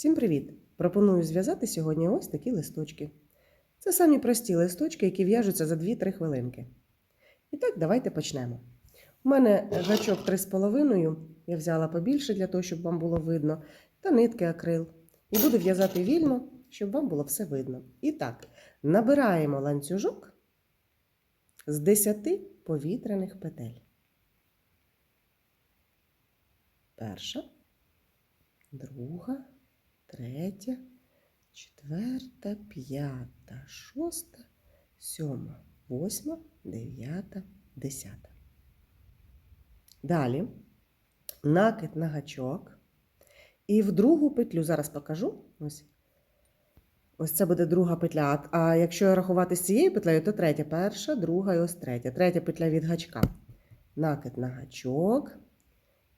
Всім привіт! Пропоную зв'язати сьогодні ось такі листочки. Це самі прості листочки, які в'яжуться за 2-3 хвилинки. І так, давайте почнемо. У мене гачок 3,5, я взяла побільше для того, щоб вам було видно, та нитки акрил. І буду в'язати вільно, щоб вам було все видно. І так, набираємо ланцюжок з 10 повітряних петель. Перша, друга, третя, четверта, п'ята, шоста, сьома, восьма, дев'ята, десята. Далі накид на гачок. І в другу петлю зараз покажу. Ось. Ось це буде друга петля. А якщо рахувати з цією петлею, то третя, перша, друга і ось третя. Третя петля від гачка. Накид на гачок.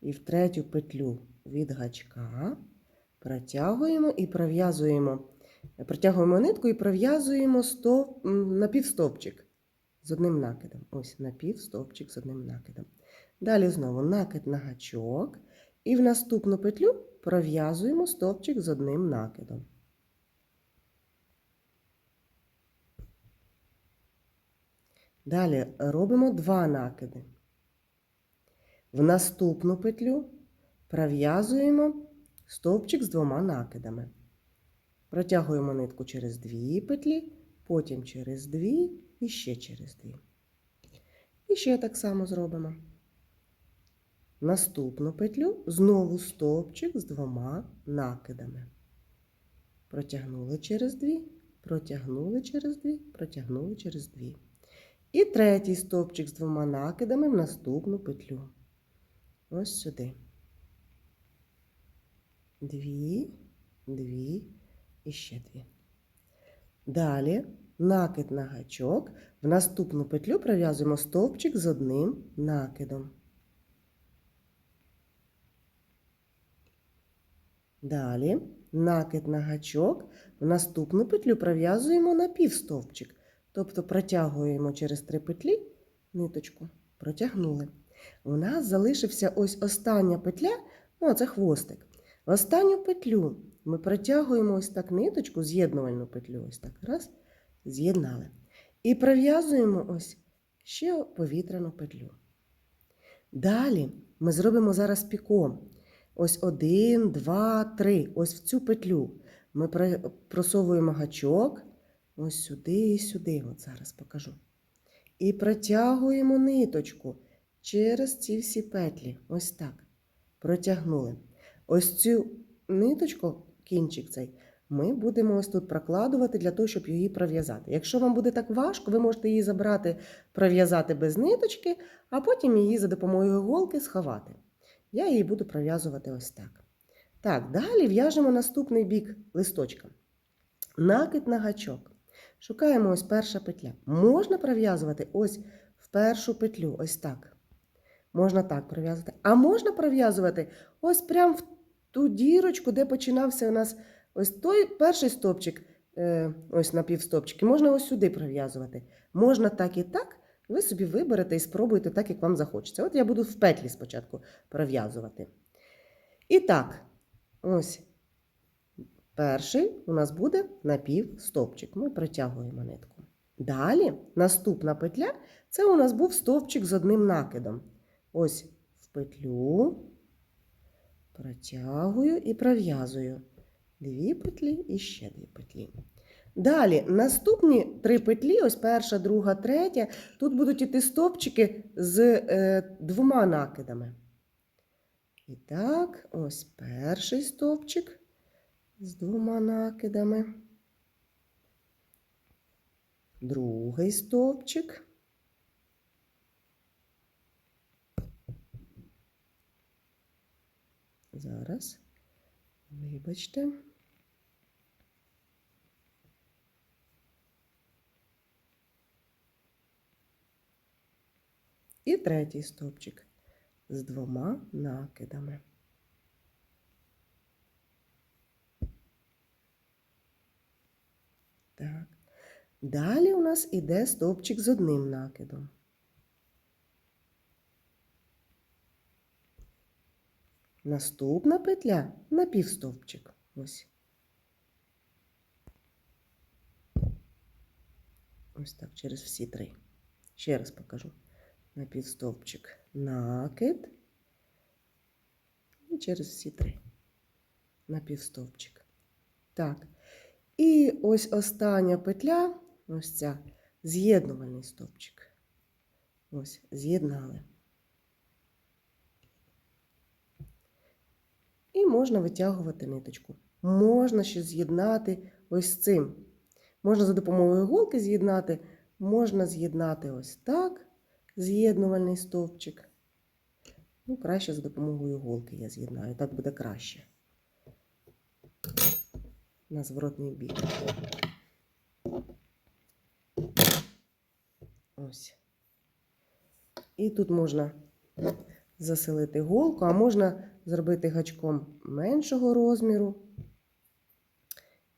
І в третю петлю від гачка протягуємо і пров'язуємо. Протягуємо нитку і пров'язуємо стов... напівстовпчик з одним накидом. Ось напівстовпчик з одним накидом. Далі знову накид на гачок. І в наступну петлю пров'язуємо стовпчик з одним накидом. Далі робимо два накиди. В наступну петлю пров'язуємо стовпчик з двома накидами. Протягуємо нитку через дві петлі, потім через дві і ще через дві. І ще так само зробимо. Наступну петлю знову стовпчик з двома накидами. Протягнули через дві, протягнули через дві, протягнули через дві. І третій стовпчик з двома накидами в наступну петлю. Ось сюди. Дві, дві і ще дві. Далі накид на гачок. В наступну петлю пров'язуємо стовпчик з одним накидом. Далі накид на гачок. В наступну петлю пров'язуємо напівстовпчик. Тобто протягуємо через три петлі ниточку, протягнули. У нас залишився ось остання петля, ну, а це хвостик. В останню петлю ми протягуємо ось так ниточку, з'єднувальну петлю, ось так раз, з'єднали. І пров'язуємо ось ще повітряну петлю. Далі ми зробимо зараз піком. Ось один, два, три. Ось в цю петлю. Ми просовуємо гачок. Ось сюди і сюди. От зараз покажу. І протягуємо ниточку через ці всі петлі. Ось так. Протягнули. Ось цю ниточку, кінчик цей, ми будемо ось тут прокладувати для того, щоб її пров'язати. Якщо вам буде так важко, ви можете її забрати, пров'язати без ниточки, а потім її за допомогою голки сховати. Я її буду пров'язувати ось так. Так, далі в'яжемо наступний бік листочка. Накид на гачок. Шукаємо ось перша петля. Можна пров'язувати ось в першу петлю, ось так. Можна так пров'язувати. А можна пров'язувати ось прямо в ту дірочку, де починався у нас ось той перший стопчик, е, ось напівстопчик. І можна ось сюди пров'язувати. Можна так і так. Ви собі виберете і спробуйте так, як вам захочеться. От я буду в петлі спочатку пров'язувати. І так, ось перший у нас буде напівстовпчик. Ми протягуємо нитку. Далі наступна петля це у нас був стовпчик з одним накидом. Ось в петлю протягую і пров'язую дві петлі і ще дві петлі. Далі, наступні три петлі, ось перша, друга, третя, тут будуть іти стовпчики з е, двома накидами. І так, ось перший стовпчик з двома накидами. Другий стовпчик. Зараз, вибачте. І третій стовпчик з двома накидами. Так. Далі у нас іде стовпчик з одним накидом. Наступна петля на півстовпчик. Ось. Ось так, через всі три. Ще раз покажу. На півстовпчик накид. І через всі три. На півстовпчик. Так. І ось остання петля, ось ця з'єднувальний стовпчик. Ось, з'єднали. І можна витягувати ниточку. Можна ще з'єднати ось цим. Можна за допомогою голки з'єднати, можна з'єднати ось так, з'єднувальний стовпчик. Ну, краще за допомогою голки я з'єднаю, так буде краще. На зворотний бік. Ось. І тут можна заселити голку, а можна зробити гачком меншого розміру.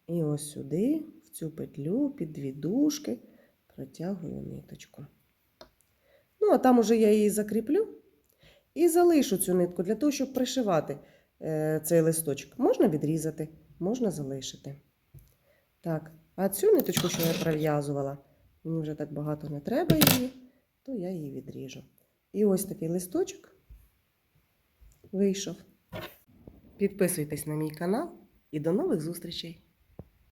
І ось сюди, в цю петлю, під дві дужки, протягую ниточку. Ну, а там уже я її закріплю і залишу цю нитку для того, щоб пришивати е, цей листочок. Можна відрізати, можна залишити. Так, а цю ниточку, що я пров'язувала, мені вже так багато не треба її, то я її відріжу. І ось такий листочок вийшов. Підписуйтесь на мій канал і до нових зустрічей!